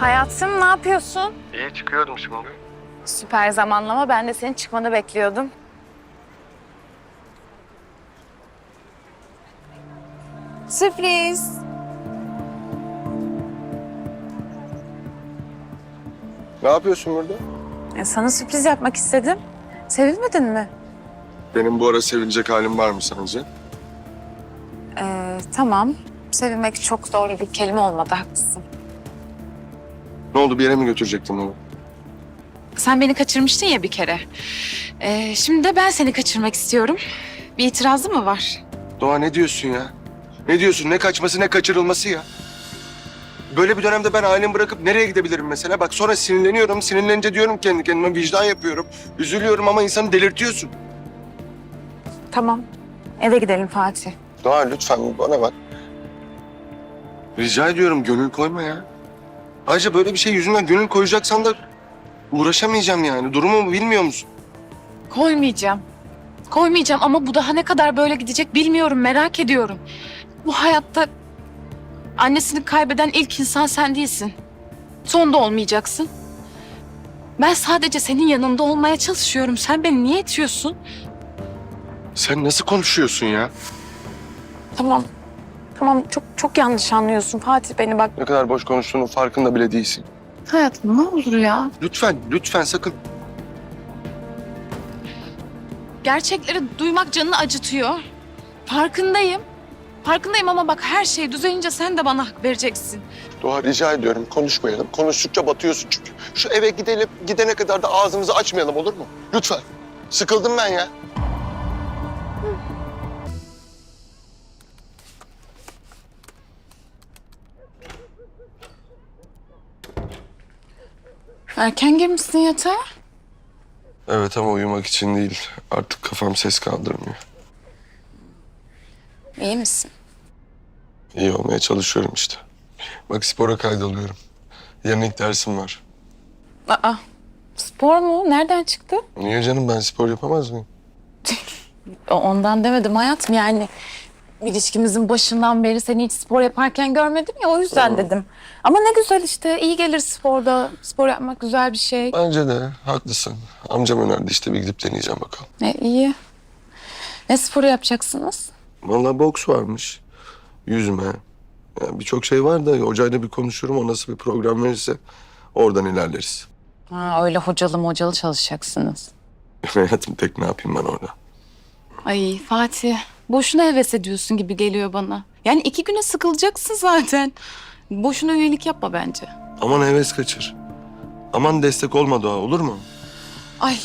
Hayatım ne yapıyorsun? İyi çıkıyordum şimdi. Süper zamanlama. Ben de senin çıkmanı bekliyordum. Sürpriz. Ne yapıyorsun burada? E, sana sürpriz yapmak istedim. Sevilmedin mi? Benim bu ara sevilecek halim var mı sence? Ee, tamam. Sevilmek çok doğru bir kelime olmadı. Haklısın. Ne oldu bir yere mi götürecektin onu? Sen beni kaçırmıştın ya bir kere. Ee, şimdi de ben seni kaçırmak istiyorum. Bir itirazı mı var? Doğa ne diyorsun ya? Ne diyorsun? Ne kaçması ne kaçırılması ya? Böyle bir dönemde ben ailemi bırakıp nereye gidebilirim mesela? Bak sonra sinirleniyorum. Sinirlenince diyorum kendi kendime vicdan yapıyorum. Üzülüyorum ama insanı delirtiyorsun. Tamam. Eve gidelim Fatih. Doğa lütfen bana bak. Rica ediyorum gönül koyma ya. Ayrıca böyle bir şey yüzünden gönül koyacaksan da uğraşamayacağım yani. Durumu bilmiyor musun? Koymayacağım. Koymayacağım ama bu daha ne kadar böyle gidecek bilmiyorum, merak ediyorum. Bu hayatta annesini kaybeden ilk insan sen değilsin. Son da olmayacaksın. Ben sadece senin yanında olmaya çalışıyorum. Sen beni niye itiyorsun? Sen nasıl konuşuyorsun ya? Tamam. Tamam çok çok yanlış anlıyorsun Fatih beni bak. Ne kadar boş konuştuğunun farkında bile değilsin. Hayatım ne olur ya. Lütfen, lütfen sakın. Gerçekleri duymak canını acıtıyor. Farkındayım. Farkındayım ama bak her şey düzelince sen de bana hak vereceksin. Doğa rica ediyorum konuşmayalım. Konuştukça batıyorsun çünkü. Şu eve gidelim, gidene kadar da ağzımızı açmayalım olur mu? Lütfen. Sıkıldım ben ya. Erken girmişsin yatağa. Evet ama uyumak için değil. Artık kafam ses kaldırmıyor. İyi misin? İyi olmaya çalışıyorum işte. Bak spora kaydoluyorum. Yarın ilk dersim var. Aa, spor mu? Nereden çıktı? Niye canım ben spor yapamaz mıyım? Ondan demedim hayatım yani. İlişkimizin başından beri seni hiç spor yaparken görmedim ya o yüzden dedim. Ama ne güzel işte iyi gelir sporda. Spor yapmak güzel bir şey. Bence de haklısın. Amcam önerdi işte bir gidip deneyeceğim bakalım. Ne iyi. Ne sporu yapacaksınız? Vallahi boks varmış. Yüzme. Yani Birçok şey var da hocayla bir konuşurum. O nasıl bir program verirse oradan ilerleriz. Ha, öyle hocalı mocalı çalışacaksınız. Hayatım tek ne yapayım ben orada? Ay Fatih, boşuna heves ediyorsun gibi geliyor bana. Yani iki güne sıkılacaksın zaten. Boşuna üyelik yapma bence. Aman heves kaçır. Aman destek olma Doğa olur mu? Ay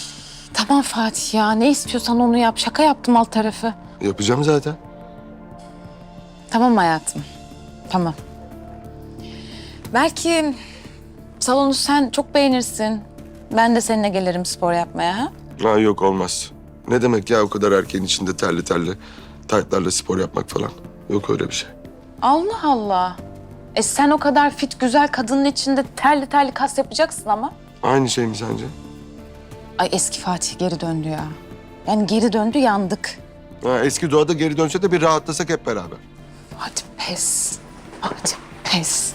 tamam Fatih ya ne istiyorsan onu yap. Şaka yaptım alt tarafı. Yapacağım zaten. Tamam hayatım. Tamam. Belki salonu sen çok beğenirsin. Ben de seninle gelirim spor yapmaya. Ha? Ha yok olmaz. Ne demek ya o kadar erkeğin içinde terli terli taytlarla spor yapmak falan. Yok öyle bir şey. Allah Allah. E sen o kadar fit güzel kadının içinde terli terli kas yapacaksın ama. Aynı şey mi sence? Ay eski Fatih geri döndü ya. Yani geri döndü yandık. Ha, eski doğada geri dönse de bir rahatlasak hep beraber. Hadi pes. Hadi pes.